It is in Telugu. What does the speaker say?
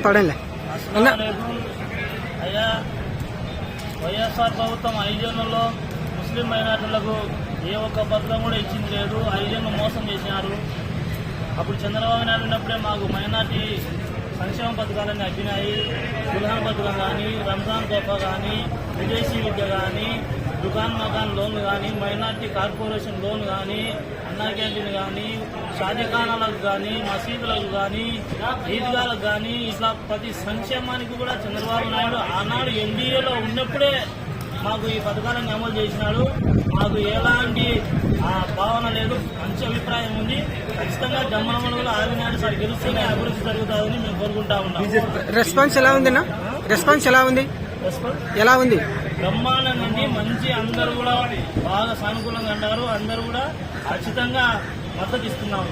పడండి అయ్యా వైఎస్ఆర్ ప్రభుత్వం ఐదేళ్ళలో ముస్లిం మైనార్టీలకు ఏ ఒక్క పథకం కూడా ఇచ్చింది లేదు. ఐదేళ్ళు మోసం చేసినారు. అప్పుడు చంద్రబాబు నాయుడు ఉన్నప్పుడే మాకు మైనార్టీ సంక్షేమ పథకాలన్నీ అబ్బినాయి. గుల్హాన్ పథకం కానీ రంజాన్ తోఫా కానీ విదేశీ విద్య కానీ దుకాన్ మకాన్ లోన్ కానీ మైనార్టీ కార్పొరేషన్ లోన్ కానీ అన్నా క్యాంటీన్ కానీ షాజఖానాలకు కానీ మసీదులకు కానీ ఈద్గాలకు కానీ ఇట్లా ప్రతి సంక్షేమానికి కూడా చంద్రబాబు నాయుడు ఆనాడు ఎన్డీఏలో ఉన్నప్పుడే మాకు ఈ పథకాలను అమలు చేసినాడు. మాకు ఎలాంటి భావన లేదు మంచి అభిప్రాయం ఉంది. ఖచ్చితంగా జమ్మలమలుగులో ఆదినాడు సార్ గెలుస్తూనే అభివృద్ధి జరుగుతుందని మేము కోరుకుంటా ఉన్నాం రెస్పాన్స్ ఎలా ఉందన్నా రెస్పాన్స్ ఎలా ఉంది? రెస్పాన్స్ ఎలా ఉంది? బ్రహ్మాండంగా మంచి అందరూ కూడా బాగా సానుకూలంగా అంటారు. అందరూ కూడా ఖచ్చితంగా మద్దతు ఇస్తున్నాం.